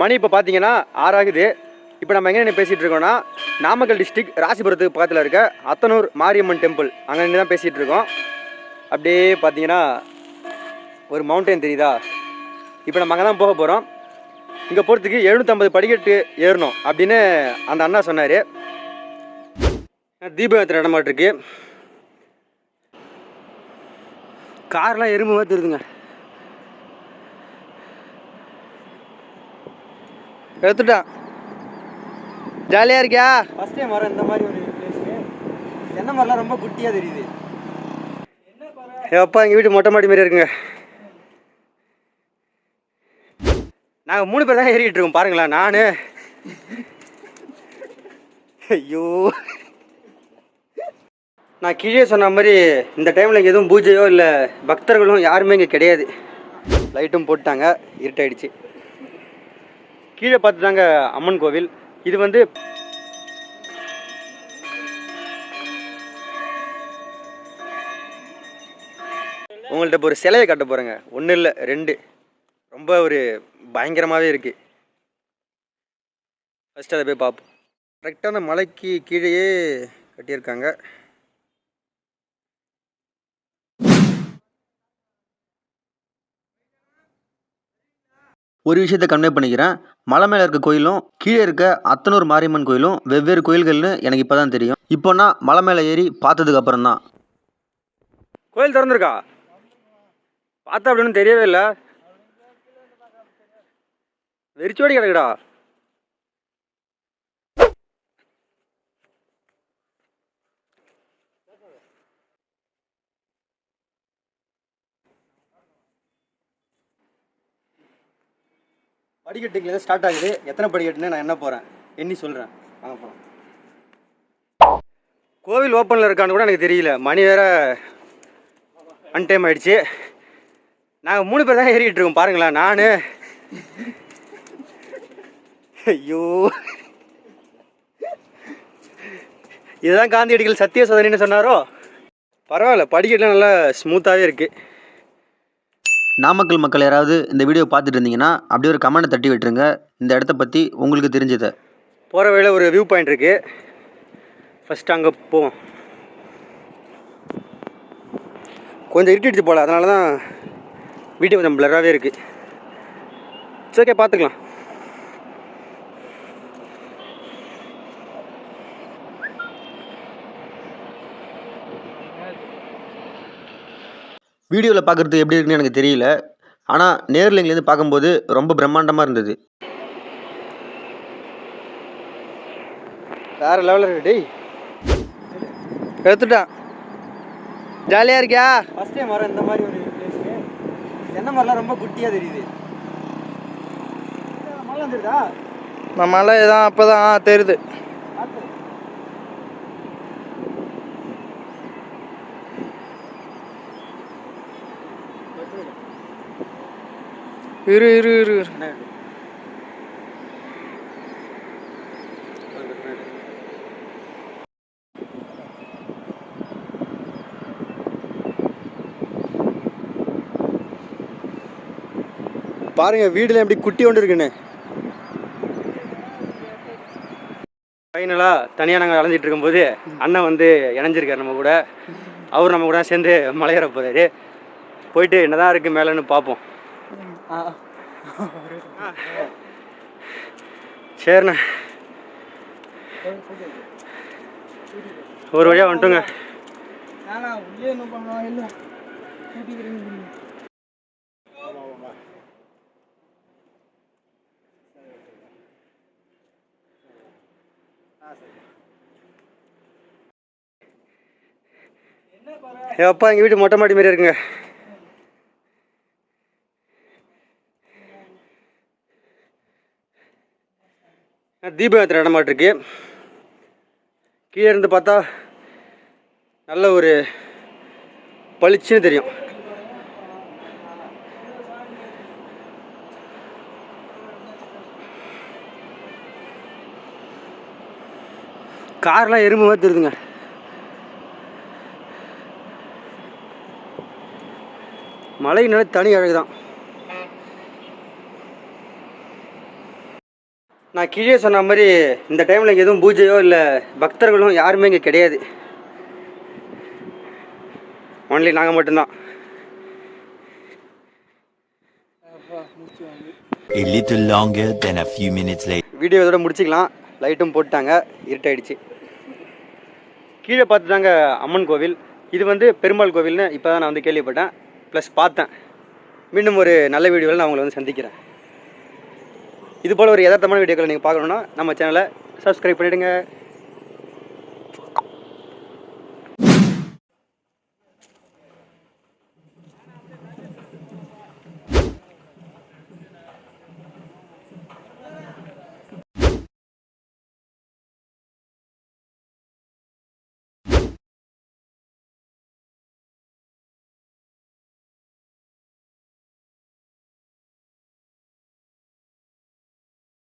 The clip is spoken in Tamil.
மணி இப்போ பார்த்தீங்கன்னா ஆறாகுது. இப்போ நம்ம எங்கே பேசிகிட்டு இருக்கோம்னா நாமக்கல் டிஸ்ட்ரிக்ட் ராசிபுரத்துக்கு பக்கத்தில் இருக்க அத்தனூர் மாரியம்மன் டெம்பிள் அங்கே நின்று தான் பேசிகிட்டு இருக்கோம். அப்படியே பார்த்தீங்கன்னா ஒரு மவுண்டைன் தெரியுதா? இப்போ நம்ம அங்கே தான் போக போகிறோம் இங்கே போகிறதுக்கு எழுநூற்றம்பது படிக்கட்டு ஏறணும் அப்படின்னு அந்த அண்ணா சொன்னார். தீபம் ஏற்றுற இடமாட்டு கார்லாம் எறும்பு மாதிரி எடுத்துட்டான். ஜாலியாக இருக்கியா? ஃபஸ்ட் டைம் வரேன் இந்த மாதிரி ஒரு பிளேஸ்க்கு என்ன மாதிரிலாம் ரொம்ப குட்டியாக தெரியுது. அப்பா எங்கள் வீட்டு மொட்டை மாடி மாதிரி இருக்குங்க. நாங்கள் மூணு பேர் தான் ஏறிட்டு இருக்கோம் பாருங்களேன் நான். ஐயோ. நான் கீழே சொன்ன மாதிரி இந்த டைமில் இங்கே எதுவும் பூஜையோ இல்லை பக்தர்களும் யாருமே இங்கே கிடையாது. லைட்டும் போட்டாங்க இருட்டாயிடுச்சு. கீழே பார்த்து தாங்க அம்மன் கோவில். இது வந்து உங்கள்ட்ட இப்போ ஒரு சிலையை காட்ட போகிறேங்க ஒன்றும் இல்லை ரெண்டு. ரொம்ப ஒரு பயங்கரமாகவே இருக்குது ஃபஸ்ட்டு அதை போய் பார்ப்போம். கரெக்டான மலைக்கு கீழேயே கட்டியிருக்காங்க. ஒரு விஷயத்த கன்வே பண்ணிக்கிறேன். மலை மேலே இருக்க கோயிலும் கீழே இருக்க அத்தனூர் மாரியம்மன் கோயிலும் வெவ்வேறு கோயில்கள்னு எனக்கு இப்போ தான் தெரியும். இப்போனா மலை மேலே ஏறி பார்த்ததுக்கு அப்புறம் தான் கோயில் திறந்துருக்கா? பார்த்தா அப்படின்னு தெரியவே இல்லை. வெறிச்சோடி கிடக்குடா. படிக்கட்டுங்களே ஸ்டார்ட் ஆகுது. எத்தனை படிக்கட்டுன்னு நான் என்ன போகிறேன் எண்ணி சொல்கிறேன் வாங்க போகிறோம் கோவில் ஓப்பனில் இருக்கான்னு கூட எனக்கு தெரியல. மணி வேற அன்டைம் ஆகிடுச்சு நாங்கள் மூணு பேர் தான் ஏறிக்கிட்டு இருக்கோம். பாருங்களேன் நான். ஐயோ. இதுதான் காந்தியடிகள் சத்திய சோதனைன்னு சொன்னாரோ? பரவாயில்ல படிக்கட்டுலாம் நல்லா ஸ்மூத்தாகவே இருக்குது நாமக்கல் மக்கள் யாராவது இந்த வீடியோ பார்த்துட்டு இருந்தீங்கன்னா அப்படியே ஒரு கமெண்ட்டை தட்டி விட்டுருங்க. இந்த இடத்த பற்றி உங்களுக்கு தெரிஞ்சதை. போகிற வழியில் ஒரு வியூ பாயிண்ட் இருக்குது ஃபஸ்ட்டு அங்கே போவோம். கொஞ்சம் இருட்டிடுச்சு போல் அதனால தான் வீடியோ கொஞ்சம் பிளராகவே இருக்குது சரி ஓகே பார்த்துக்கலாம். வீடியோவில் பார்க்குறது எப்படி இருக்குன்னு எனக்கு தெரியல. ஆனால் நேரில் இங்கேருந்து பார்க்கும்போது ரொம்ப பிரம்மாண்டமாக இருந்தது. வேறு லெவலில் இருக்கு டேய். எடுத்துட்டான். ஜாலியாக இருக்கியா? ஃபஸ்ட் டைம் வரேன் இந்த மாதிரி ஒரு பிளேஸ்க்கு என்ன மாதிரிலாம் ரொம்ப குட்டியாக தெரியுது. மழை வந்துருதா? நம்ம மலை தான் அப்போ தான் தெரியுது. இரு இரு இரு? பாருங்க வீடுல எப்படி குட்டி ஒன்று இருக்குன்னு. ஃபைனலாக தனியாக நாங்கள் அலைஞ்சிட்டு இருக்கும்போது அண்ணன் வந்து இணைஞ்சிருக்காரு நம்ம கூட. அவர் நம்ம கூட சேர்ந்து மலையேற போகிறாரு போயிட்டு என்னதான் இருக்குது மேலேன்னு பார்ப்போம் சரிண்ணே. ஒரு வழியாக வந்துட்டுங்க. அப்பா எங்கள் வீட்டு மொட்டை மாடி மாதிரி இருக்குங்க. தீபம் ஏற்றுற இடமாட்டிருக்கு கீழே இருந்து பார்த்தா நல்ல ஒரு பளிச்சுன்னு தெரியும். கார்லாம் எறும்பு மாதிரி தெரியுதுங்க. மலைனால தனி அழகு தான் நான் கீழே சொன்ன மாதிரி இந்த டைமில் இங்கே எதுவும் பூஜையோ இல்லை பக்தர்களும் யாருமே இங்கே கிடையாது. ஒன்லி நாங்கள் மட்டும்தான். A little longer than a few minutes later. Video இதோட முடிச்சிக்கலாம். லைட்டும் போட்டாங்க இருட்டாயிடுச்சு. கீழே பார்த்து தாங்க அம்மன் கோவில். இது வந்து பெருமாள் கோவில்னு இப்போ தான் நான் வந்து கேள்விப்பட்டேன். ப்ளஸ் பார்த்தேன். மீண்டும் ஒரு நல்ல வீடியோவில் நான் உங்களை வந்து சந்திக்கிறேன். இது போல் ஒரு யதார்த்தமான வீடியோக்களை நீங்கள் பார்க்கணுன்னா நம்ம சேனலை சப்ஸ்கிரைப் பண்ணிவிடுங்க